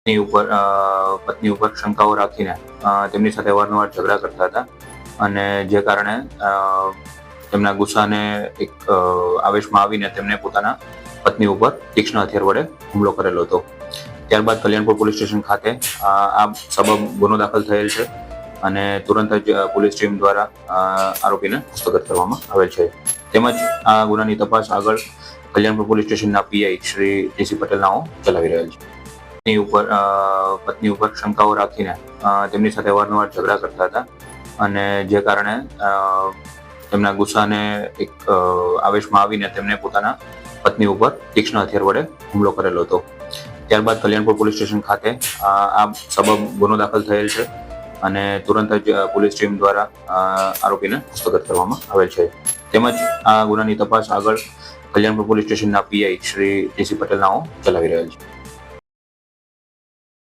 પત્ની ઉપર પત્ની ઉપર શંકાઓ રાખીને તેમની સાથે વારંવાર ઝઘડા કરતા હતા. અને જે કારણે તેમના ગુસ્સાને એક આવેશમાં આવીને તેમને પોતાના પત્ની ઉપર તીક્ષ્ણ હથિયાર વડે હુમલો કરેલો હતો. ત્યારબાદ કલ્યાણપુર પોલીસ સ્ટેશન ખાતે આ સબબ ગુનો દાખલ થયેલ છે અને તુરંત જ પોલીસ ટીમ દ્વારા આરોપીને હસ્તગત કરવામાં આવેલ છે. તેમજ આ ગુનાની તપાસ આગળ કલ્યાણપુર પોલીસ સ્ટેશનના પીઆઈ શ્રી ટીસી પટેલ નાઓ ચલાવી રહેલ છે. પત્ની ઉપર પત્ની ઉપર શંકાઓ રાખીને તેમની સાથે વારંવાર ઝઘડા કરતા હતા. અને જે કારણે તેમના ગુસ્સાને એક આવેશમાં આવીને તેમને પોતાના પત્ની ઉપર તીક્ષ્ણ હથિયાર વડે હુમલો કરેલો હતો. ત્યારબાદ કલ્યાણપુર પોલીસ સ્ટેશન ખાતે આ સબબ ગુનો દાખલ થયેલ છે અને તુરંત જ પોલીસ ટીમ દ્વારા આરોપીને હસ્તગત કરવામાં આવેલ છે. તેમજ આ ગુનાની તપાસ આગળ કલ્યાણપુર પોલીસ સ્ટેશનના પીઆઈ શ્રી ટીસી પટેલ નાઓ ચલાવી રહેલ છે.